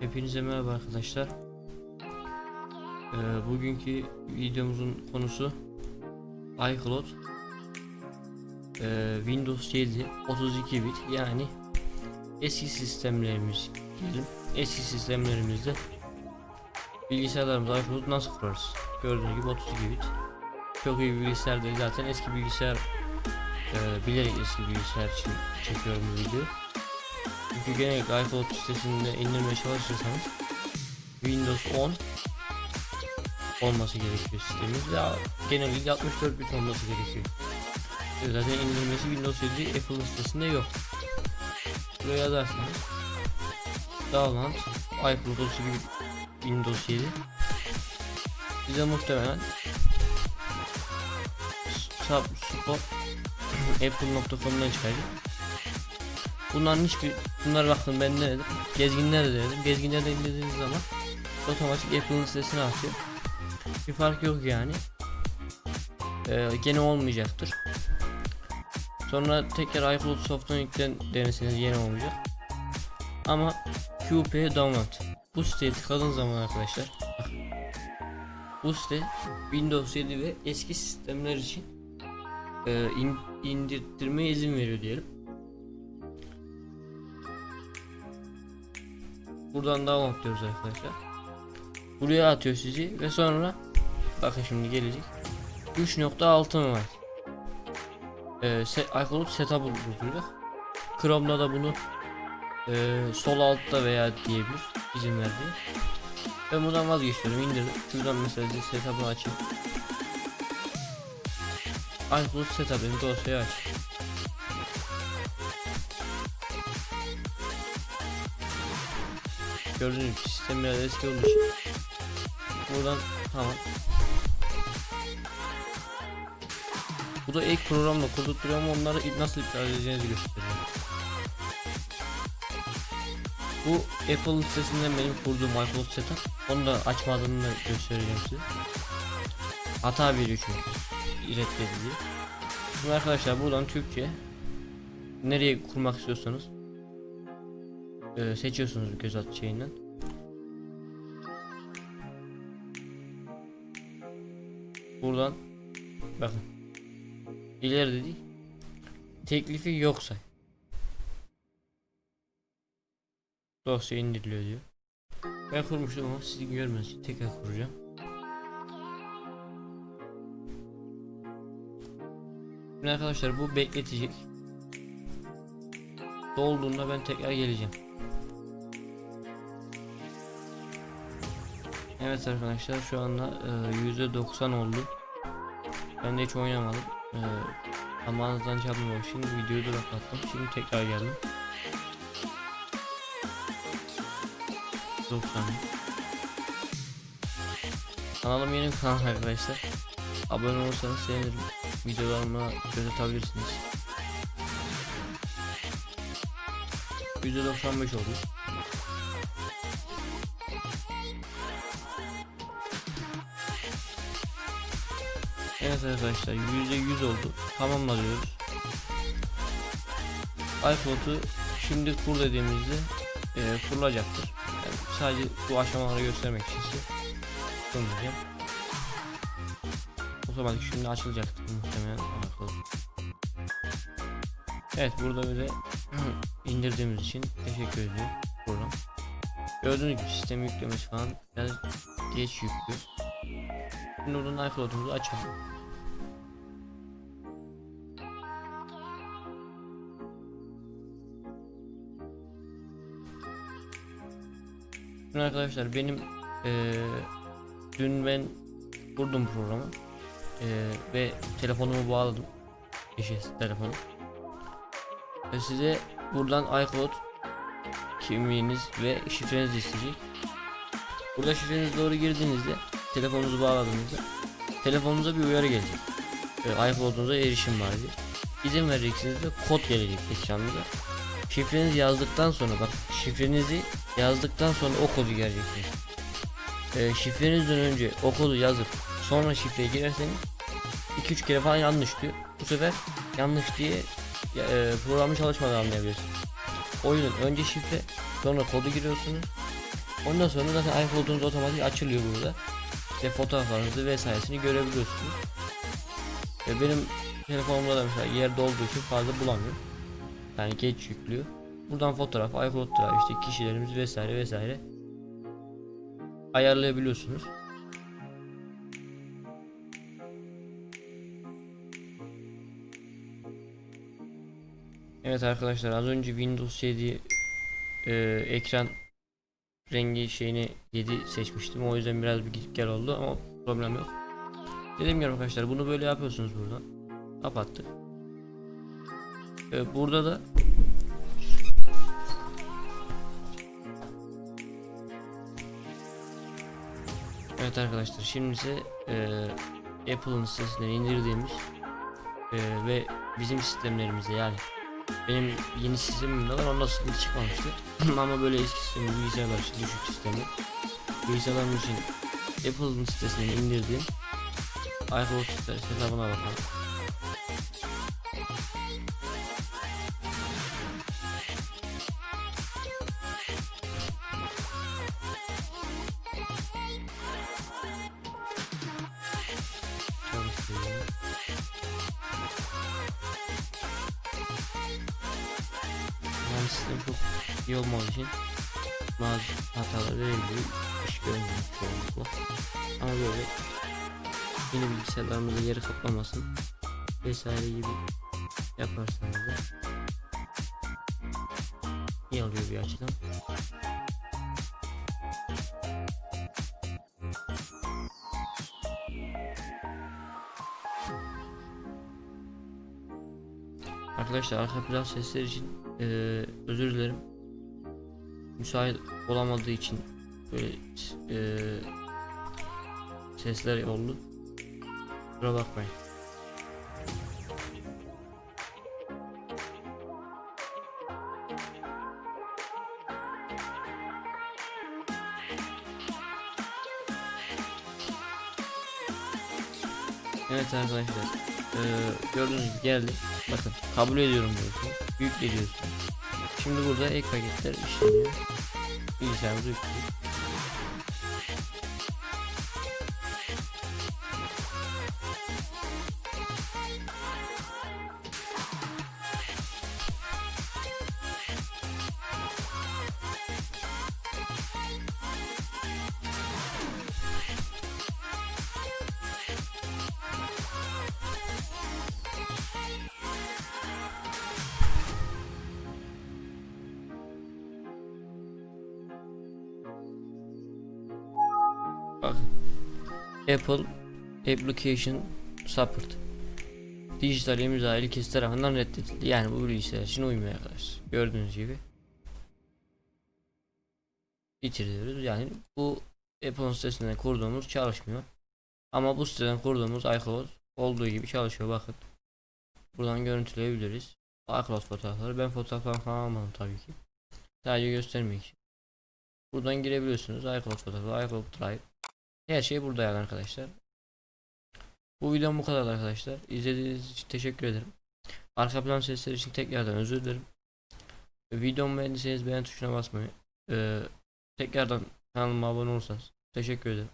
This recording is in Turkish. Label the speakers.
Speaker 1: Hepinize merhaba arkadaşlar. Ee, bugünkü videomuzun konusu iCloud Ee, Windows 7 32 bit yani eski sistemlerimiz diyelim. Eski sistemlerimizde bilgisayarlarımızda iCloud nasıl kurarız? Gördüğünüz gibi 32 bit. Çok iyi bilgisayar değil zaten eski bilgisayar e, bilerek eski bilgisayar için çekiyorum bu videoyu. Çünkü genellikle iCloud sitesinde indirmeye çalışırsanız Windows 10 olması gerekiyor sistemimiz ve genellikle 64 bit olması gerekiyor. Zaten indirmesi Windows 7 Apple sitesinde yok. Buraya yazarsınız. Download iCloud 32 bit Windows 7 Bize muhtemelen subspot apple.com'dan çıkacak. Bunların hiçbir bunlar bakın ben ne dedim? Gezginler de dedim. Gezginler de indirdiğiniz zaman otomatik Apple'ın sitesine atıyor. Bir fark yok yani. Ee, gene olmayacaktır. Sonra tekrar iCloud Soft'tan yüklen deneseniz yine olmayacak. Ama QP download. Bu siteye tıkladığınız zaman arkadaşlar bu site Windows 7 ve eski sistemler için e, in, indirttirmeye izin veriyor diyelim. Buradan download diyoruz arkadaşlar. Buraya atıyor sizi ve sonra bakın şimdi gelecek. 3.6 mı var? Ee, se iCloud setup bulacak. Chrome'da da bunu e, sol altta veya diyebilir izin verdi. Ben buradan vazgeçiyorum indirdim. Şuradan mesela setup'ı açayım. iCloud setup dedi dosyayı aç. Gördüğünüz gibi sistem biraz eski için buradan tamam Bu da ek programla kurdurtuyor ama onları nasıl iptal edeceğinizi gösteriyor. Bu Apple sitesinden benim kurduğum iCloud setup. Onu da açmadığını da göstereceğim size. Hata veriyor çünkü. İletledi diye. Şimdi arkadaşlar buradan Türkçe nereye kurmak istiyorsanız e, seçiyorsunuz göz at şeyinden. Buradan bakın ileri dedi teklifi yoksa dosya indiriliyor diyor. Ben kurmuştum ama sizin görmeniz için tekrar kuracağım. Şimdi arkadaşlar bu bekletecek. Dolduğunda ben tekrar geleceğim. Evet arkadaşlar şu anda e, %90 oldu. Ben de hiç oynamadım. E, zamanınızdan çalmamak için videoyu duraklattım. Şimdi tekrar geldim. 90 Kanalım yeni bir kanal arkadaşlar. Abone olursanız sevinirim. Videolarıma göz atabilirsiniz. %95 oldu. Evet arkadaşlar %100 oldu. Tamamla diyoruz. iPhone'u şimdi kur dediğimizde e, kurulacaktır. Yani sadece bu aşamaları göstermek için size sunmayacağım. Otomatik şimdi açılacaktır muhtemelen. Evet burada böyle indirdiğimiz için teşekkür ediyorum program. Gördüğünüz gibi sistem yüklemesi falan biraz geç yüklüyor. Şimdi buradan iCloud'umuzu açalım. Şimdi arkadaşlar benim eee dün ben kurdum programı Eee, ve telefonumu bağladım eşi telefonu ve size buradan iCloud kimliğiniz ve şifrenizi isteyecek burada şifrenizi doğru girdiğinizde telefonunuzu bağladığınızda telefonunuza bir uyarı gelecek e, iCloud'unuza erişim var diye izin vereceksiniz ve kod gelecek ekranınıza şifrenizi yazdıktan sonra bak şifrenizi yazdıktan sonra o kodu gireceksiniz e, şifrenizden önce o kodu yazıp sonra şifreye girerseniz 2-3 kere falan yanlış diyor. Bu sefer yanlış diye e, programı çalışmadan anlayabilirsiniz. O yüzden önce şifre sonra kodu giriyorsunuz. Ondan sonra zaten iCloud'unuz otomatik açılıyor burada. İşte fotoğraflarınızı vesairesini görebiliyorsunuz. E benim telefonumda da mesela yer dolduğu için fazla bulamıyorum. Yani geç yüklüyor. Buradan fotoğraf, iCloud Drive işte kişilerimiz vesaire vesaire ayarlayabiliyorsunuz. Evet arkadaşlar az önce Windows 7 e, ekran rengi şeyini 7 seçmiştim. O yüzden biraz bir git gel oldu ama problem yok. Dediğim gibi arkadaşlar bunu böyle yapıyorsunuz buradan. Kapattık. E, burada da Evet arkadaşlar şimdi ise e, Apple'ın sitesinden indirdiğimiz e, ve bizim sistemlerimize yani benim yeni sistemim de var onda sıkıntı çıkmamıştı. Ama böyle eski sistemi bilgisayarlar için düşük sistemi. Bilgisayarlarım için Apple'ın sitesinden indirdiğim sitesi hesabına bakalım Yani sistem çok iyi olmadığı için bazı hatalar verebiliyor. İş görmüyor çoğunlukla. Ama böyle yeni bilgisayarlarımızda yeri kaplamasın vesaire gibi yaparsanız da iyi oluyor bir açıdan. Arkadaşlar arka plan sesler için eee, özür dilerim. Müsait olamadığı için böyle eee, sesler oldu. Kusura bakmayın. Evet arkadaşlar eee, gördüğünüz gibi geldi. Bakın kabul ediyorum diyorsun. Yükleniyorsun şimdi burada ek paketler işleniyor. Bilgisayarımıza yüklüyor Bak. Apple Application Support Dijital imza ilkesi tarafından reddedildi. Yani bu bilgisayar için uymuyor arkadaşlar. Gördüğünüz gibi. Bitiriyoruz. Yani bu Apple'ın sitesinden kurduğumuz çalışmıyor. Ama bu siteden kurduğumuz iCloud olduğu gibi çalışıyor bakın. Buradan görüntüleyebiliriz. iCloud fotoğrafları. Ben fotoğraflar falan almadım tabii ki. Sadece göstermek için. Buradan girebiliyorsunuz. iCloud fotoğrafı, iCloud Drive. Her şey burada yani arkadaşlar. Bu videom bu kadar arkadaşlar. İzlediğiniz için teşekkür ederim. Arka plan sesleri için tekrardan özür dilerim. Videomu beğendiyseniz beğen tuşuna basmayı. Ee, tekrardan kanalıma abone olursanız teşekkür ederim.